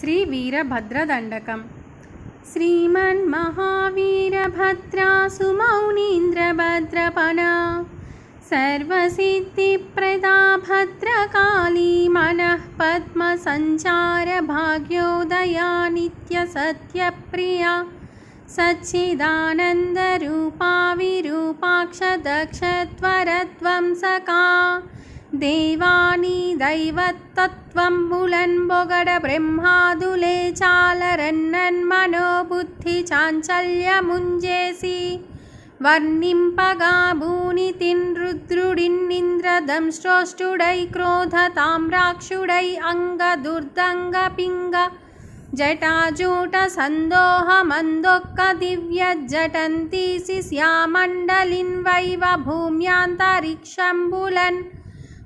श्रीवीरभद्रदण्डकं श्रीमन्महावीरभद्रासुमौनीन्द्रभद्रपणा सर्वसिद्धिप्रदा भद्रकाली मनः पद्मसञ्चारभाग्योदया नित्यसत्यप्रिया सच्चिदानन्दरूपा दक्ष त्वरत्वंसका देवानी బులన్బొగడ బ్రహ్మాదులే చాలరన్నన్ మనోబుద్ధి చాంచల్యముంజేసి వర్ణింపగా భూనితిన్ రుద్రుడిన్నింద్రదంశ్రోష్టుడై క్రోధ తామ్రాక్షుడై అంగ దుర్దంగ పింగ జటాజూట సందోహ మందొక్క దివ్య జటంతీసి శ్యామండలిన్ వైవ భూమ్యాంతరిక్షంబులన్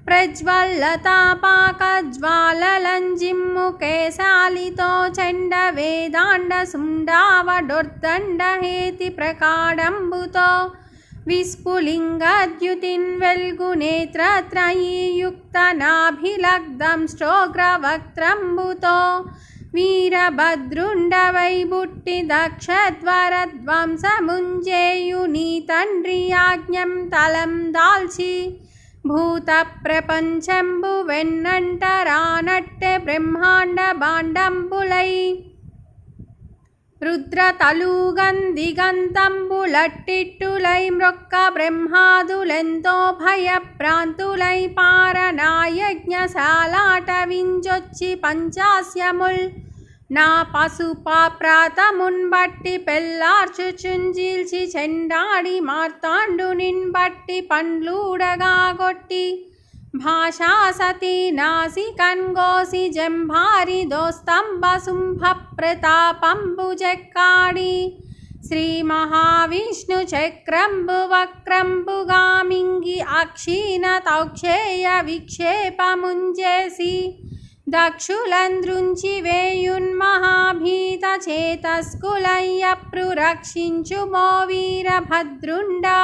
ప్రజ్వల్లతాపాకజ్వాలలంజిమ్ముకేశాలితో చండ వేదాండ సుండావడొర్దండ హేతి ప్రకాడంబుతో విస్ఫులింగద్యుతిన్ వెల్గునేత్రత్రయీయుక్త నాభిలగ్ధం శ్రోగ్రవక్త్రంబుతో వీరభద్రుండవై బుట్టి దక్షధ్వరధ్వంసముంజేయుని తండ్రి యాజ్ఞం తలం దాల్చి భూత ప్రపంచంబు వెన్నంట రానట్టె బ్రహ్మాండ బాండంబులై రుద్ర తలూగందిగంతంబులట్టిట్టులై మ్రొక్క బ్రహ్మాదులెంతో భయభ్రాంతులై పారనాయజ్ఞశాలాట వింజొచ్చి పంచాస్యముల్ నా పశుపాప్రాతమున్ బట్టి పెళ్ళార్చుచుంజీల్చి చెండాడి మార్తాండు నిన్బట్టి పండ్లూడగా కొట్టి భాషా సతీ నాసి కన్గోసి జంభారి దోస్తంబ శుంభ ప్రతాపంబు జక్కాడి. శ్రీ మహావిష్ణు చక్రంబు వక్రంబుగామింగి అక్షీణ తౌక్షేయ విక్షేపముంజేసి. దక్షులంద్రుంచి వేయున్మహాభీత చేతస్కులయ్య రక్షించు మో వీరభద్రుండా.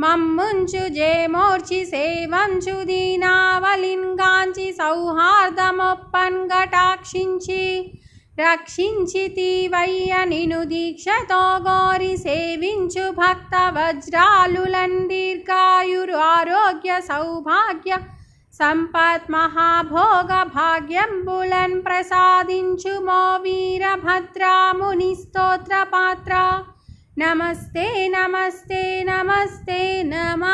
మమ్ముంచు జేమోర్చి సేవంచు దీనావలింగాంచి సౌహార్దమొప్పన్ గటాక్షించి రక్షించితివయ్య నిను దీక్షతో గోరి సేవించు భక్త వజ్రాలులన్ దీర్ఘాయురు ఆరోగ్య సౌభాగ్య సంపత్ మహాభోగ భాగ్యంబులన్ ప్రసాదించు మో వీరభద్రాముని స్తోత్ర పాత్ర నమస్తే నమస్తే నమస్తే నమ.